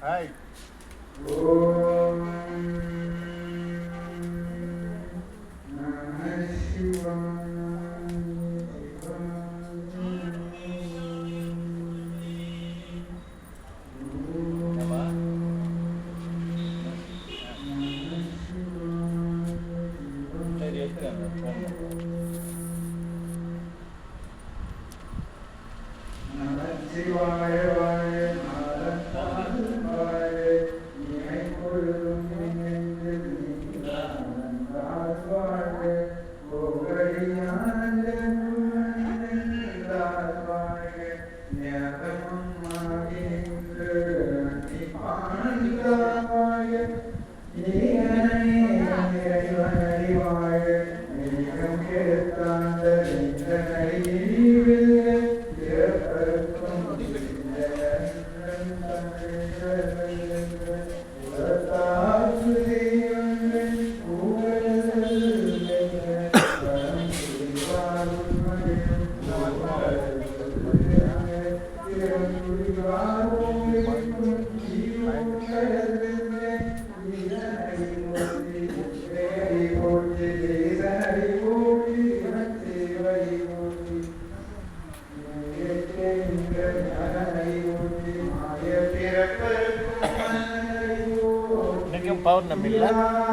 Hi. Oh. சிவாய من الله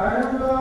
I am the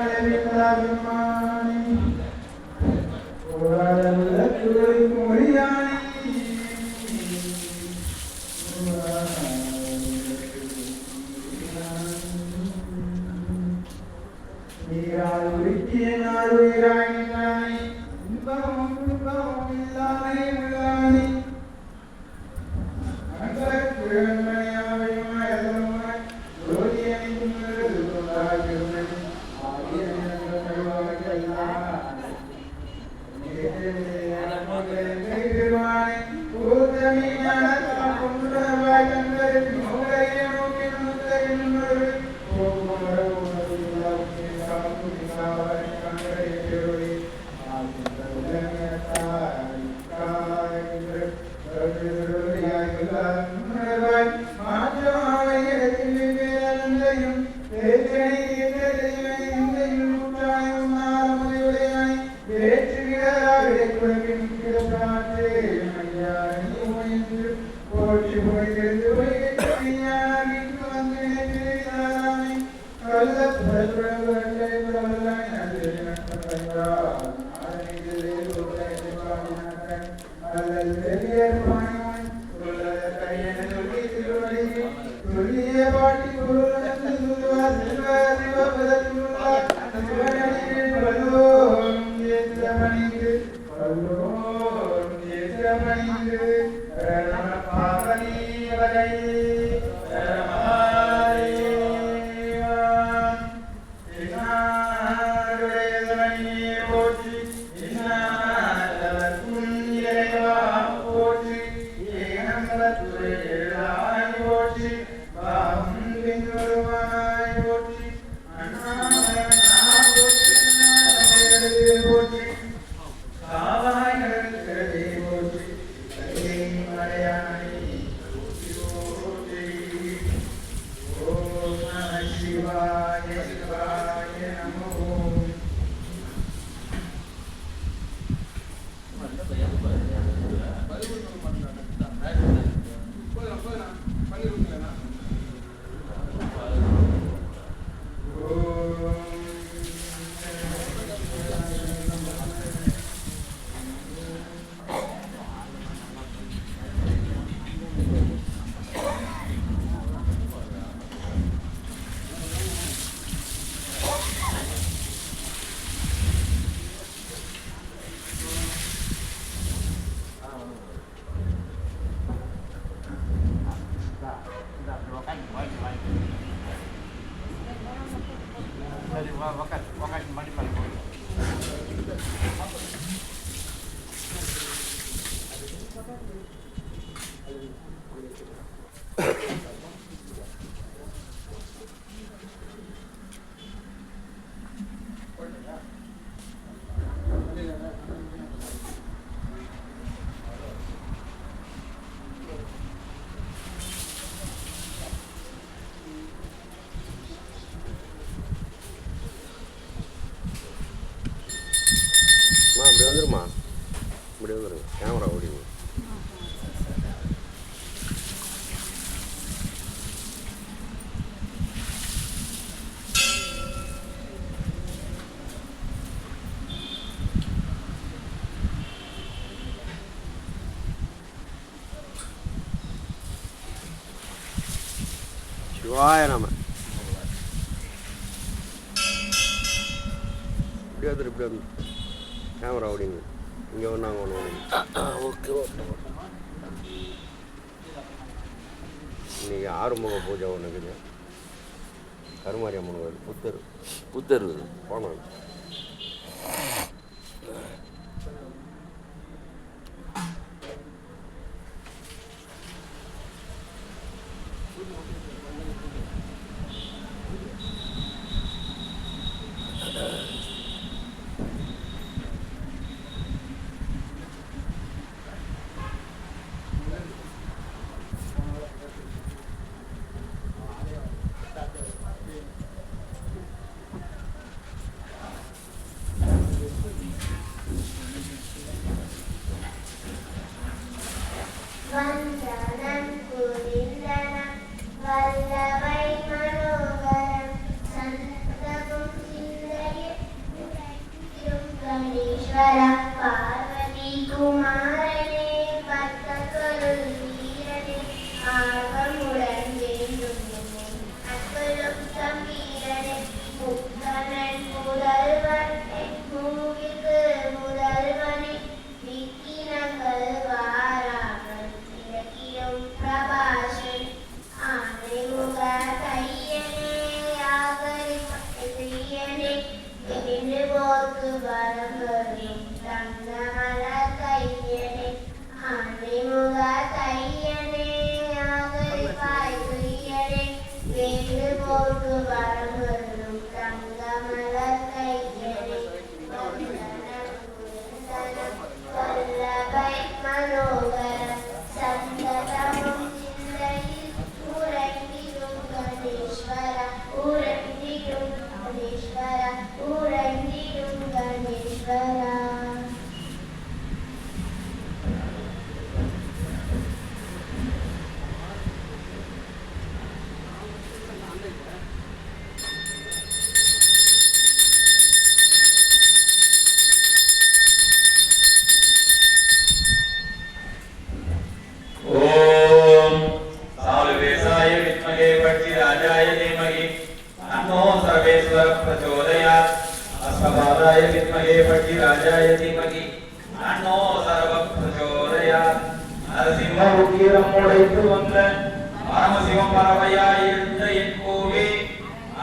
கடலில் அபிமானி உலகத்தில் ఒకటి మడిపల్ சிவாய நாம இப்படி வந்துரு இப்படி வந்து கேமரா ஓடிங்க. இங்கே ஒன்று ஒன்று ஓடிங்க. Okay okay. இன்னைக்கு ஆறுமுக பூஜை ஒன்று இருக்குது. கருமாரி அம்மன் கோயில் புத்தர். புத்தர். போனோம். Kishvara.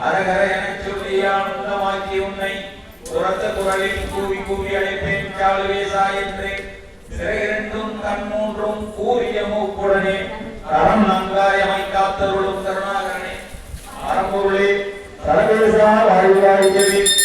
அரகர எனச் சொல்லியான் உந்தமாக்கி உன்னை உரத்த குரலில் கூவி கூவி அழைப்பேன் சாலுவேசா என்று. சிறையிரண்டும் கண் மூன்றும் கூறிய மூக்குடனே கரம் நங்காயமை காத்தருளும் கருணாகரனே. அரம்பொருளே சரவேசா வாழ்வாழ்கிறேன்